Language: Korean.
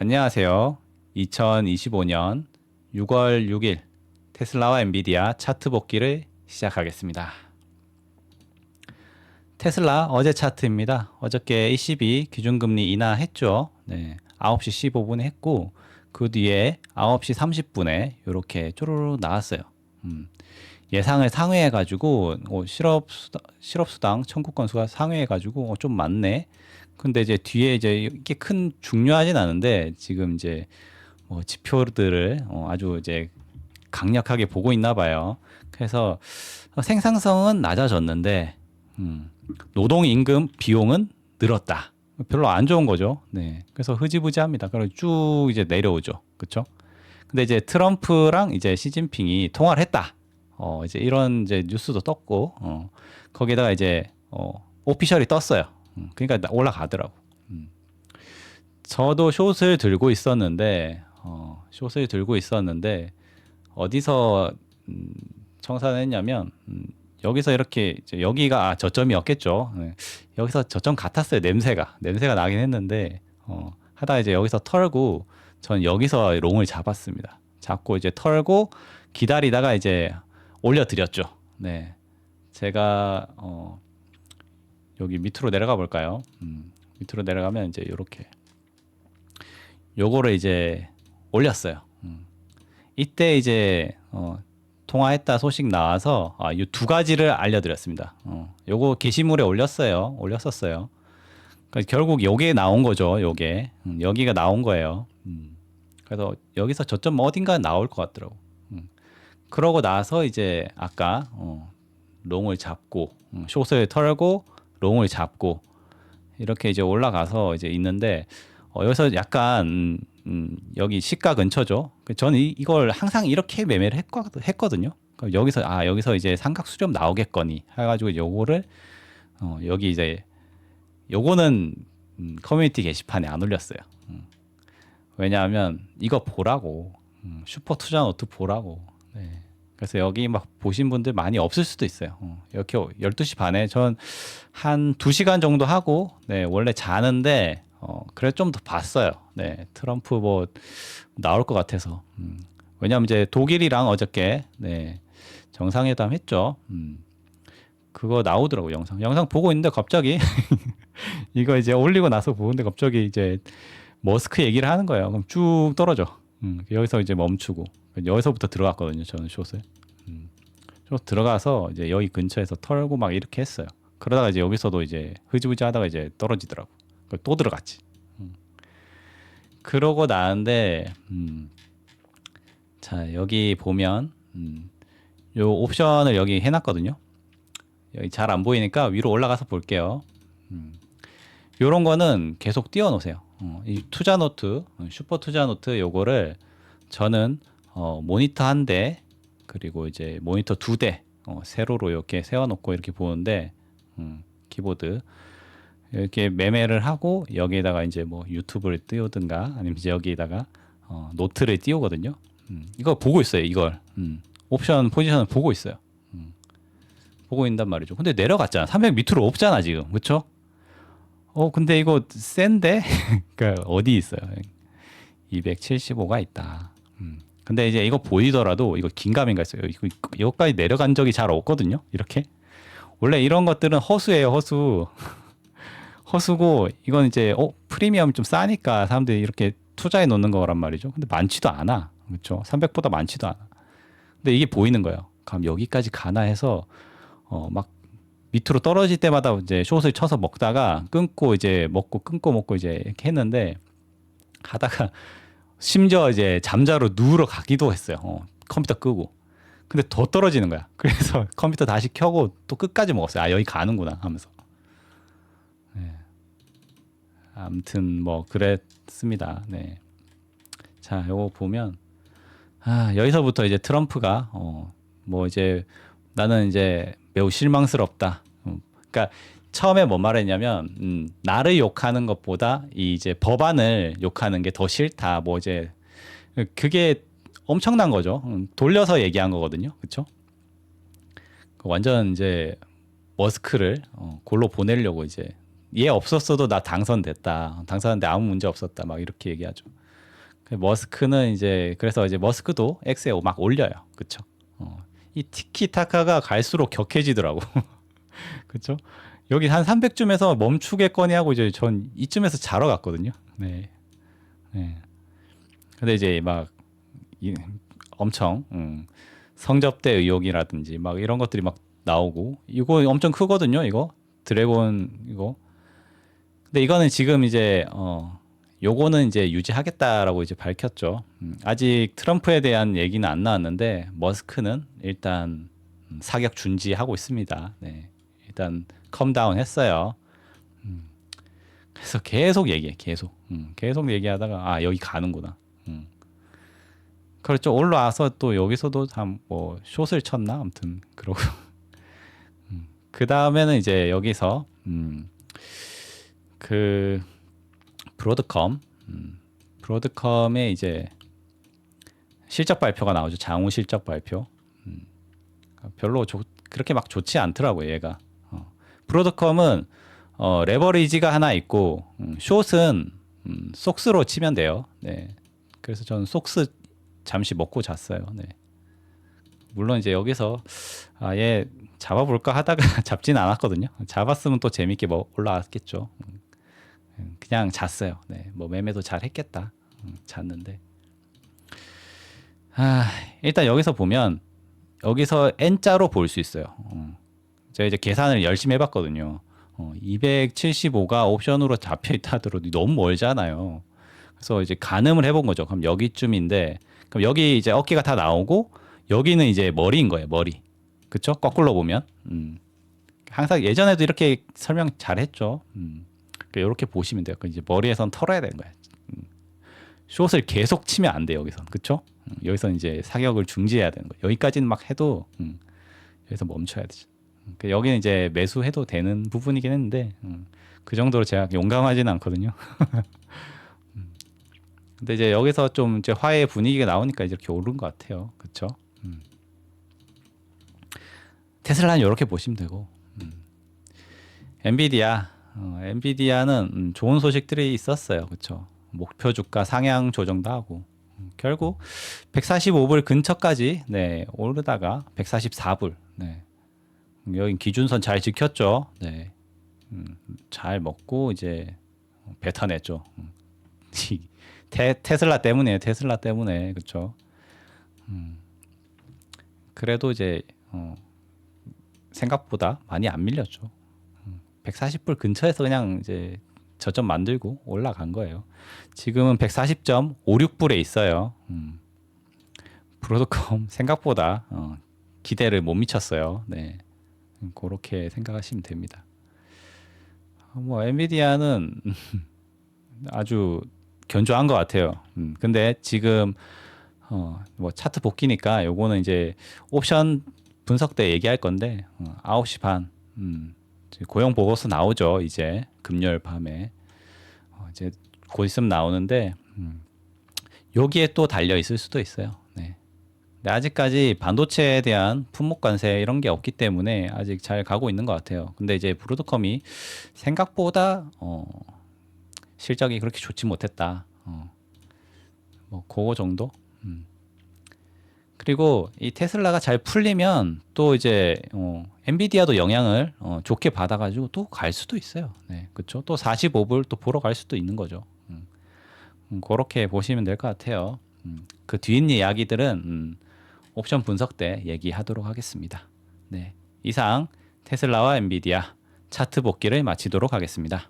안녕하세요. 2025년 6월 6일 테슬라와 엔비디아 차트 복귀를 시작하겠습니다. 테슬라 어제 차트입니다. 어저께 ECB 기준금리 인하했죠. 네, 9시 15분에 했고 그 뒤에 9시 30분에 이렇게 쪼르르 나왔어요. 음, 예상을 상회해가지고 어, 실업 수당, 청구 건수가 상회해가지고 어, 좀 많네. 근데 이제 뒤에 이제 이게 큰 중요하진 않은데 지금 이제 뭐 지표들을 어, 아주 이제 강력하게 보고 있나 봐요. 그래서 생산성은 낮아졌는데 음, 노동 임금 비용은 늘었다. 별로 안 좋은 거죠. 네. 그래서 흐지부지합니다. 그리고 쭉 이제 내려오죠. 그렇죠? 근데 이제 트럼프랑 이제 시진핑이 통화를 했다. 어, 이제 이런 이제 뉴스도 떴고 어, 거기다가 이제 어, 오피셜이 떴어요. 음, 그러니까 나- 올라가더라고. 음. 저도 숏을 들고 있었는데 어, 숏을 들고 있었는데 어디서 음, 청산했냐면 음, 여기서 이렇게 여기가 아, 저점이었겠죠. 네. 여기서 저점 같았어요. 냄새가 냄새가 나긴 했는데 어, 하다 이제 여기서 털고 전 여기서 롱을 잡았습니다. 잡고 이제 털고 기다리다가 이제 올려드렸죠. 네, 제가 어, 여기 밑으로 내려가 볼까요? 음, 밑으로 내려가면 이제 이렇게 요거를 이제 올렸어요. 음. 이때 이제 어, 통화했다 소식 나와서 아, 이두 가지를 알려드렸습니다. 어, 요거 게시물에 올렸어요. 올렸었어요. 그러니까 결국 요게 나온 거죠. 요게 음, 여기가 나온 거예요. 음. 그래서 여기서 저점 어딘가 나올 것 같더라고. 음. 그러고 나서 이제 아까 어, 롱을 잡고 음, 숏을 털고 롱을 잡고 이렇게 이제 올라가서 이제 있는데 어, 여기서 약간 음, 음, 여기 시가 근처죠. 그 저는 이, 이걸 항상 이렇게 매매를 했거, 했거든요. 그럼 여기서 아 여기서 이제 삼각 수렴 나오겠거니 해가지고 요거를 어, 여기 이제 요거는 음, 커뮤니티 게시판에 안 올렸어요. 음. 왜냐하면 이거 보라고 음, 슈퍼 투자 노트 보라고. 네. 그래서 여기 막 보신 분들 많이 없을 수도 있어요. 어, 이렇게 12시 반에 전 한 2시간 정도 하고 네, 원래 자는데 어, 그래 좀 더 봤어요. 네. 트럼프 뭐 나올 것 같아서. 음. 왜냐하면 이제 독일이랑 어저께 네, 정상회담 했죠. 음. 그거 나오더라고 영상. 영상 보고 있는데 갑자기 이거 이제 올리고 나서 보는데 갑자기 이제 머스크 얘기를 하는 거예요. 그럼 쭉 떨어져. 음, 여기서 이제 멈추고 여기서부터 들어갔거든요. 저는 숏을. 음, 숏 들어가서 이제 여기 근처에서 털고 막 이렇게 했어요. 그러다가 이제 여기서도 이제 흐지부지 하다가 이제 떨어지더라고. 그또 들어갔지. 음. 그러고 나는데 음, 자 여기 보면 음, 요 옵션을 여기 해놨거든요. 여기 잘 안 보이니까 위로 올라가서 볼게요. 음. 요런 거는 계속 띄워놓으세요. 어, 이 투자 노트, 어, 슈퍼 투자 노트 요거를 저는 어, 모니터 한 대, 그리고 이제 모니터 두 대, 어, 세로로 이렇게 세워놓고 이렇게 보는데, 음, 키보드. 이렇게 매매를 하고 여기에다가 이제 뭐 유튜브를 띄우든가 아니면 이제 여기에다가 어, 노트를 띄우거든요. 음, 이거 보고 있어요. 이걸 음, 옵션 포지션을 보고 있어요. 음, 보고 있단 말이죠. 근데 내려갔잖아. 300 밑으로 없잖아 지금, 그렇죠? 어 근데 이거 센데 그러니까 어디 있어요? 275가 있다. 음. 근데 이제 이거 보이더라도 이거 긴가민가 있어요. 이거 여기까지 내려간 적이 잘 없거든요. 이렇게 원래 이런 것들은 허수예요, 허수. 허수고 이건 이제 어 프리미엄 좀 싸니까 사람들이 이렇게 투자해 놓는 거란 말이죠. 근데 많지도 않아. 그렇죠? 300보다 많지도 않아. 근데 이게 보이는 거예요. 그럼 여기까지 가나 해서 어 막 밑으로 떨어질 때마다 이제 숏을 쳐서 먹다가 끊고 이제 먹고 끊고 먹고 이제 이렇게 했는데 하다가 심지어 이제 잠자로 누우러 가기도 했어요. 어, 컴퓨터 끄고. 근데 더 떨어지는 거야. 그래서 컴퓨터 다시 켜고 또 끝까지 먹었어요. 아 여기 가는구나 하면서. 네. 아무튼 뭐 그랬습니다. 네. 자, 요거 보면 아, 여기서부터 이제 트럼프가 어, 뭐 이제 나는 이제 매우 실망스럽다. 음, 그러니까 처음에 뭔 말했냐면 음, 나를 욕하는 것보다 이 이제 법안을 욕하는 게 더 싫다. 뭐 이제 그게 엄청난 거죠. 음, 돌려서 얘기한 거거든요. 그렇죠? 완전 이제 머스크를 어, 골로 보내려고 이제 얘 없었어도 나 당선됐다. 당선했는데 아무 문제 없었다. 막 이렇게 얘기하죠. 그 머스크는 이제 그래서 이제 머스크도 X에 막 올려요. 어, 이 티키타카가 갈수록 격해지더라고. 그쵸? 여기 한 300쯤에서 멈추겠거니 하고 이제 전 이쯤에서 자러 갔거든요. 네. 네. 근데 이제 막 이, 엄청 음, 성접대 의혹이라든지 막 이런 것들이 막 나오고 이거 엄청 크거든요. 이거 드래곤 이거. 근데 이거는 지금 이제 어 요거는 이제 유지하겠다라고 이제 밝혔죠. 음, 아직 트럼프에 대한 얘기는 안 나왔는데 머스크는 일단 음, 사격 중지하고 있습니다. 네. 일단 컴다운 했어요. 음, 그래서 계속 얘기해, 계속. 음, 계속 얘기하다가 아 여기 가는구나. 음. 그렇죠. 올라와서 또 여기서도 한뭐 숏을 쳤나 아무튼 그러고. 음, 그 다음에는 이제 여기서 음, 그 브로드컴, 음, 브로드컴의 이제 실적 발표가 나오죠. 장우 실적 발표. 음, 별로 좋- 그렇게 막 좋지 않더라고요. 얘가. 어. 브로드컴은 어, 레버리지가 하나 있고 음, 숏은 음, 속스로 치면 돼요. 네. 그래서 저는 속스 잠시 먹고 잤어요. 네. 물론 이제 여기서 아얘 잡아볼까 하다가 잡진 않았거든요. 잡았으면 또 재밌게 뭐 올라왔겠죠. 음, 그냥 잤어요. 네, 뭐 매매도 잘 했겠다. 음, 잤는데. 아, 일단 여기서 보면 여기서 N자로 볼 수 있어요. 어. 제가 이제 계산을 열심히 해봤거든요. 어, 275가 옵션으로 잡혀 있다 하더라도 너무 멀잖아요. 그래서 이제 가늠을 해본 거죠. 그럼 여기쯤인데, 그럼 여기 이제 어깨가 다 나오고 여기는 이제 머리인 거예요. 머리. 그쵸? 거꾸로 보면. 음. 항상 예전에도 이렇게 설명 잘 했죠. 음. 이렇게 보시면 돼요. 그 이제 머리에선 털어야 되는 거예요. 음. 숏을 계속 치면 안 돼요. 여기선. 그쵸? 음. 여기서 이제 사격을 중지해야 되는 거예요. 여기까지는 막 해도 음. 여기서 멈춰야 되죠. 음. 그 여기는 이제 매수해도 되는 부분이긴 했는데 음. 그 정도로 제가 용감하지는 않거든요. 음. 근데 이제 여기서 좀 이제 화해 분위기가 나오니까 이렇게 오른 것 같아요. 그렇죠? 음. 테슬라는 이렇게 보시면 되고 음. 엔비디아 어, 엔비디아는 음, 좋은 소식들이 있었어요. 그렇죠? 목표 주가 상향 조정도 하고 음, 결국 145불 근처까지 네, 오르다가 144불 네. 음, 여기 기준선 잘 지켰죠. 네. 음, 잘 먹고 이제 뱉어냈죠. 음. 이 테, 테슬라 때문에 테슬라 때문에 그렇죠. 음. 그래도 이제 어, 생각보다 많이 안 밀렸죠. 140불 근처에서 그냥 이제 저점 만들고 올라간 거예요. 지금은 140.56불에 있어요. 음. 브로드컴 생각보다 어, 기대를 못 미쳤어요. 네. 음, 그렇게 생각하시면 됩니다. 어, 뭐 엔비디아는 아주 견조한 것 같아요. 음, 근데 지금 어, 뭐 차트 복귀니까 요거는 이제 옵션 분석 때 얘기할 건데 어, 9시 반 음, 고용 보고서 나오죠. 이제 금요일 밤에 어, 이제 곧 있으면 나오는데 음, 여기에 또 달려 있을 수도 있어요. 네. 근데 아직까지 반도체에 대한 품목 관세 이런 게 없기 때문에 아직 잘 가고 있는 것 같아요. 근데 이제 브로드컴이 생각보다 어, 실적이 그렇게 좋지 못했다. 어, 뭐 그거 정도. 음. 그리고 이 테슬라가 잘 풀리면 또 이제 어, 엔비디아도 영향을 어, 좋게 받아가지고 또 갈 수도 있어요. 네, 그렇죠. 또 45불 또 보러 갈 수도 있는 거죠. 음, 음, 그렇게 보시면 될 것 같아요. 음, 그 뒤인 이야기들은 음, 옵션 분석 때 얘기하도록 하겠습니다. 네, 이상 테슬라와 엔비디아 차트 복귀를 마치도록 하겠습니다.